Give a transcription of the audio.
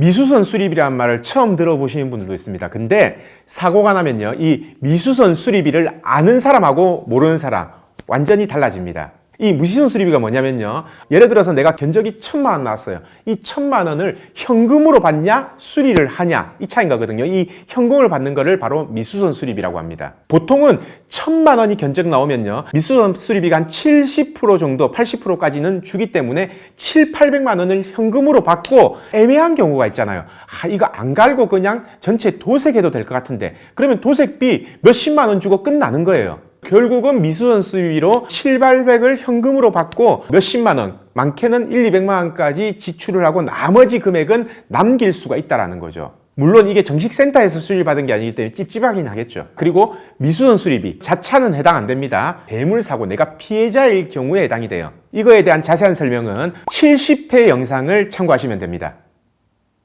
미수선 수리비라는 말을 처음 들어보시는 분들도 있습니다. 근데 사고가 나면요, 이 미수선 수리비를 아는 사람하고 모르는 사람 완전히 달라집니다. 이 무시선 수리비가 뭐냐면요. 예를 들어서 내가 견적이 천만 원 나왔어요. 이 천만 원을 현금으로 받냐, 수리를 하냐 이 차이인 거거든요. 이 현금을 받는 거를 바로 미수선 수리비라고 합니다. 보통은 천만 원이 견적 나오면요. 미수선 수리비가 한 70% 정도, 80%까지는 주기 때문에 7, 800만 원을 현금으로 받고 애매한 경우가 있잖아요. 아, 이거 안 갈고 그냥 전체 도색해도 될 것 같은데 그러면 도색비 몇십만 원 주고 끝나는 거예요. 결국은 미수선 수비로 7, 800을 현금으로 받고 몇십만 원, 많게는 1, 200만 원까지 지출을 하고 나머지 금액은 남길 수가 있다라는 거죠. 물론 이게 정식 센터에서 수리받은 게 아니기 때문에 찝찝하긴 하겠죠. 그리고 미수선 수리비 자차는 해당 안 됩니다. 대물 사고 내가 피해자일 경우에 해당이 돼요. 이거에 대한 자세한 설명은 70회 영상을 참고하시면 됩니다.